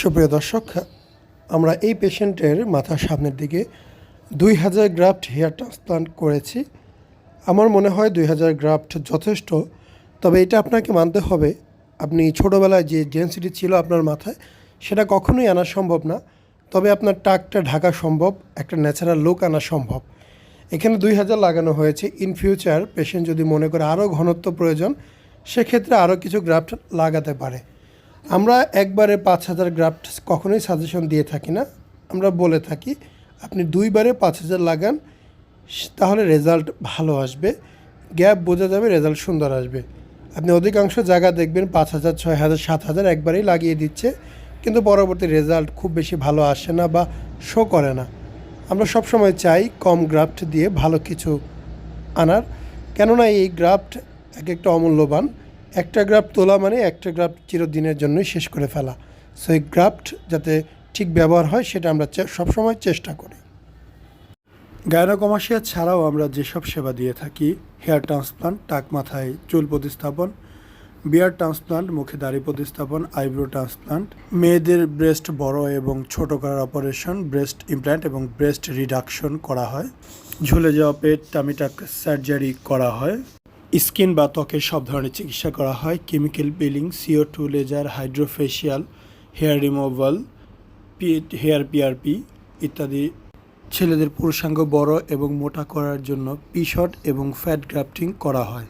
সুপ্রিয় দর্শক, আমরা এই পেশেন্টের মাথার সামনের দিকে দুই হাজার গ্রাফট হেয়ার ট্রান্সপ্লান্ট করেছি। আমার মনে হয় দুই হাজার গ্রাফট যথেষ্ট, তবে এটা আপনাকে মানতে হবে, আপনি ছোটোবেলায় যে ডেন্সিটি ছিল আপনার মাথায়, সেটা কখনোই আনা সম্ভব না, তবে আপনার টাকটা ঢাকা সম্ভব, একটা ন্যাচারাল লুক আনা সম্ভব। এখানে দুই হাজার লাগানো হয়েছে, ইন ফিউচার পেশেন্ট যদি মনে করে আরও ঘনত্ব প্রয়োজন, সেক্ষেত্রে আরও কিছু গ্রাফট লাগাতে পারে। আমরা একবারে পাঁচ হাজার গ্রাফট কখনোই সাজেশন দিয়ে থাকি না। আমরা বলে থাকি, আপনি দুইবারে পাঁচ হাজার লাগান, তাহলে রেজাল্ট ভালো আসবে। গ্যাপ বোঝা যাবে, রেজাল্ট সুন্দর আসবে। আপনি অধিকাংশ জায়গা দেখবেন পাঁচ হাজার, ছয় হাজার, সাত হাজার একবারেই লাগিয়ে দিচ্ছে, কিন্তু পরবর্তী রেজাল্ট খুব বেশি ভালো আসে না বা শো করে না। আমরা সবসময় চাই কম গ্রাফট দিয়ে ভালো কিছু আনার। কেননা এই গ্রাফট এক একটা অমূল্যবান। একটা গ্রাফ তোলা মানে একটা গ্রাফ চিরদিনের জন্যই শেষ করে ফেলা। সো এই গ্রাফট যাতে ঠিক ব্যবহার হয়, সেটা আমরা সবসময় চেষ্টা করি। গায়নোকমাসিয়া ছাড়াও আমরা যেসব সেবা দিয়ে থাকি, হেয়ার ট্রান্সপ্লান্ট, টাক মাথায় চুল প্রতিস্থাপন, বিয়ার ট্রান্সপ্লান্ট, মুখে দাড়ি প্রতিস্থাপন, আইব্রো ট্রান্সপ্লান্ট, মেয়েদের ব্রেস্ট বড় এবং ছোট করার অপারেশন, ব্রেস্ট ইমপ্ল্যান্ট এবং ব্রেস্ট রিডাকশন করা হয়। ঝুলে যাওয়া পেট, টামিটাক সার্জারি করা হয়। স্কিন বা ত্বকের সব ধরনের চিকিৎসা করা হয়। Chemical peeling CO two laser hydrofacial hair removal hair PRP ইত্যাদি। ছেলেদের পুরুষাঙ্গ বড় এবং মোটা করার জন্য পি শট এবং ফ্যাট গ্রাফটিং করা হয়।